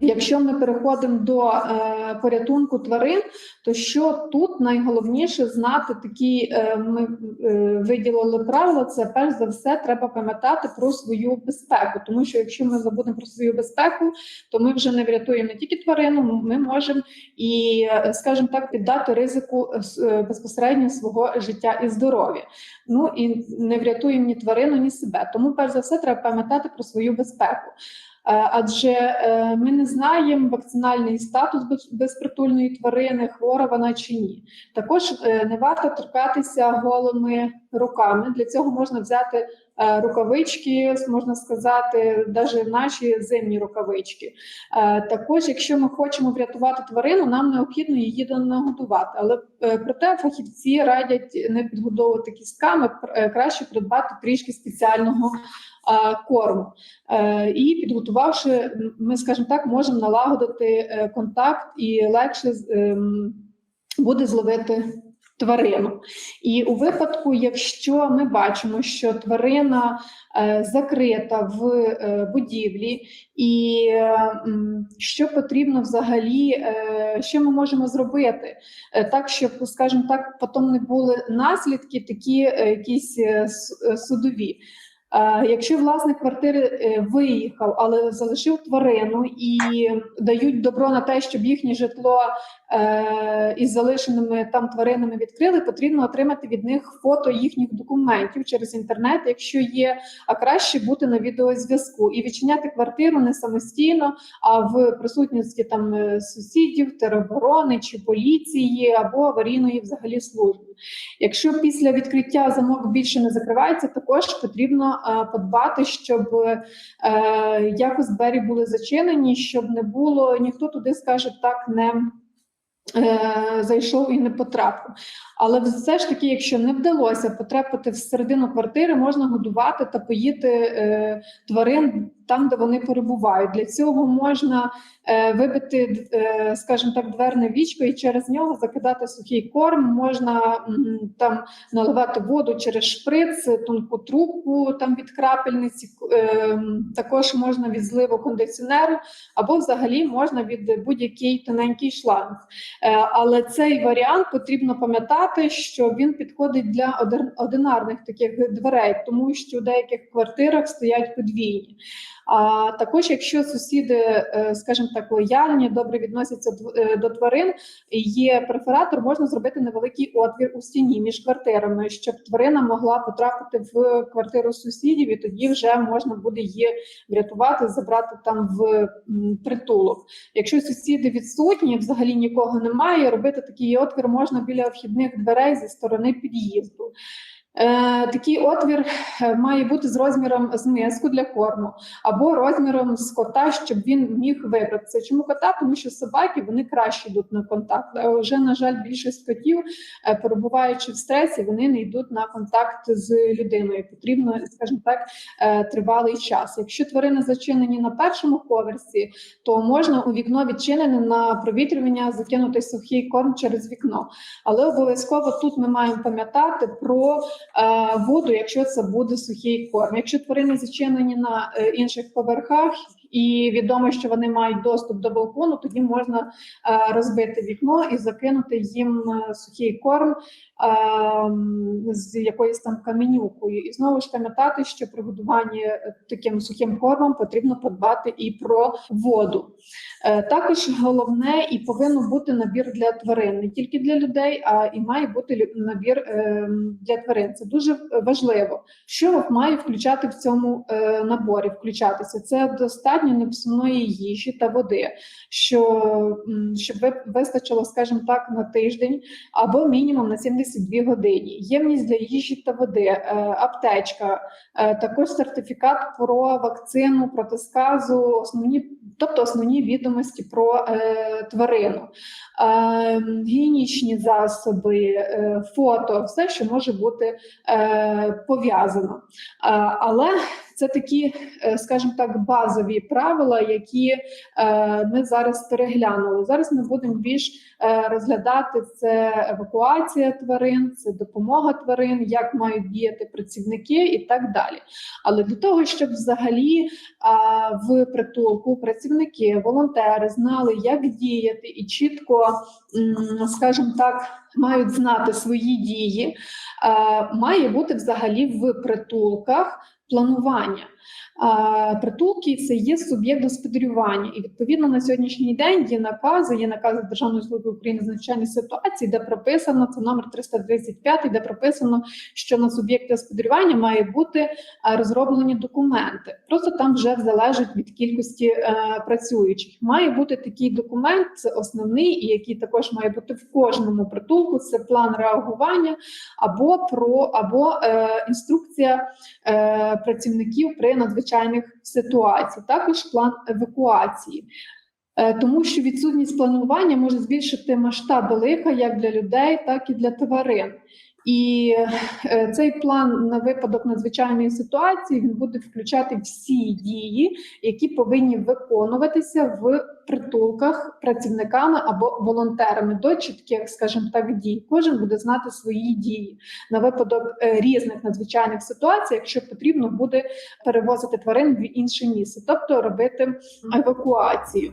Якщо ми переходимо до е, порятунку тварин, то що тут найголовніше знати такі е, ми е, виділили правила, це перш за все треба пам'ятати про свою безпеку. Тому що якщо ми забудемо про свою безпеку, то ми вже не врятуємо не тільки тварину, ми можемо і, е, скажімо так, піддати ризику е, е, безпосередньо свого життя і здоров'я. Ну і не врятуємо ні тварину, ні себе. Тому перш за все треба пам'ятати про свою безпеку. Е, Адже е, ми не знаємо вакцинальний статус без- безпритульної тварини, хвора вона чи ні. Також е, не варто торкатися голими руками. Для цього можна взяти рукавички, можна сказати, навіть наші зимні рукавички. Е, Також, якщо ми хочемо врятувати тварину, нам необхідно її нагодувати. Але е, проте фахівці радять не підгодовувати кістками, е, краще придбати трішки спеціального е, корму. Е, І підготувавши, ми, скажімо так, можемо налагодити е, контакт і легше ем, буде зловити тварину. І у випадку, якщо ми бачимо, що тварина е, закрита в е, будівлі, і що потрібно взагалі, е, що ми можемо зробити, так, щоб, скажімо так, потім не були наслідки, такі якісь судові. Е, Якщо власник квартири е, виїхав, але залишив тварину і дають добро на те, щоб їхнє житло е, із залишеними там тваринами відкрили, потрібно отримати від них фото їхніх документів через інтернет, якщо є, а краще бути на відеозв'язку і відчиняти квартиру не самостійно, а в присутності там сусідів, тероборони чи поліції або аварійної взагалі служби. Якщо після відкриття замок більше не закривається, також потрібно е, подбати, щоб е, якось двері були зачинені, щоб не було ніхто туди, скаже так, не е, зайшов і не потрапив. Але все ж таки, якщо не вдалося потрапити всередину квартири, можна годувати та поїти тварин там, де вони перебувають. Для цього можна е, вибити, е, скажімо так, дверне вічко і через нього закидати сухий корм. Можна м, там наливати воду через шприц, тонку трубку там від крапельниці. Е, також можна від зливу кондиціонеру, або взагалі можна від будь-який тоненький шланг. Е, Але цей варіант потрібно пам'ятати, що він підходить для одинарних таких дверей, тому що у деяких квартирах стоять подвійні. А також, якщо сусіди, е, скажімо так, лояльні, добре відносяться е, до тварин, є перфоратор, можна зробити невеликий отвір у стіні між квартирами, щоб тварина могла потрапити в квартиру сусідів, і тоді вже можна буде її врятувати, забрати там в притулок. Якщо сусіди відсутні, взагалі нікого немає, робити такий отвір можна біля вхідних дверей зі сторони під'їзду. Е, такий отвір е, має бути з розміром з для корму або розміром з кота, щоб він міг вибратися. Чому кота? Тому що собаки вони краще йдуть на контакт. А вже, на жаль, більшість котів, е, перебуваючи в стресі, вони не йдуть на контакт з людиною. Потрібно, скажімо так, тривалий час. Якщо тварини зачинені на першому поверсі, то можна у вікно відчинене на провітрювання закинути сухий корм через вікно. Але обов'язково тут ми маємо пам'ятати про воду, якщо це буде сухий корм. Якщо тварини зачинені на е, інших поверхах. І відомо, що вони мають доступ до балкону, тоді можна е, розбити вікно і закинути їм е, сухий корм е, з якоюсь там каменюкою. І знову ж пам'ятати, що при годуванні таким сухим кормом потрібно подбати і про воду. Також головне і повинно бути набір для тварин, не тільки для людей, а і має бути набір для тварин. Це дуже важливо. Що має включати в цьому наборі? Включатися це достатньо непсумної їжі та води, що щоб вистачило, скажімо так, на тиждень або мінімум на 72 години. Ємність для їжі та води, е, аптечка, е, також сертифікат про вакцину проти сказу, основні, тобто основні відомості про е, тварину, е, гігієнічні засоби, е, фото, все, що може бути е, пов'язано. Е, але Це такі, е, скажімо так, базові правила, які е, ми зараз переглянули. Зараз ми будемо більш е, розглядати це евакуація тварин, це допомога тварин, як мають діяти працівники і так далі. Але для того, щоб взагалі в притулку працівники, волонтери знали, як діяти, і чітко, скажімо так, мають знати свої дії, має бути взагалі в притулках планування. Притулки це є суб'єкт господарювання, і відповідно на сьогоднішній день є накази, є накази Державної служби України з надзвичайних ситуацій, де прописано це номер 335, де прописано, що на суб'єкті господарювання має бути розроблені документи. Просто там вже залежить від кількості е, працюючих. Має бути такий документ, це основний, і який також має бути в кожному притулку. Це план реагування або про або е, інструкція е, працівників при надзвичайних ситуаціях, також план евакуації. Е, Тому що відсутність планування може збільшити масштаби лиха як для людей, так і для тварин. І е, цей план на випадок надзвичайної ситуації він буде включати всі дії, які повинні виконуватися в притулках працівниками або волонтерами до чітких, скажімо так, дій. Кожен буде знати свої дії на випадок е, різних надзвичайних ситуацій, якщо потрібно буде перевозити тварин в інше місце, тобто робити евакуацію.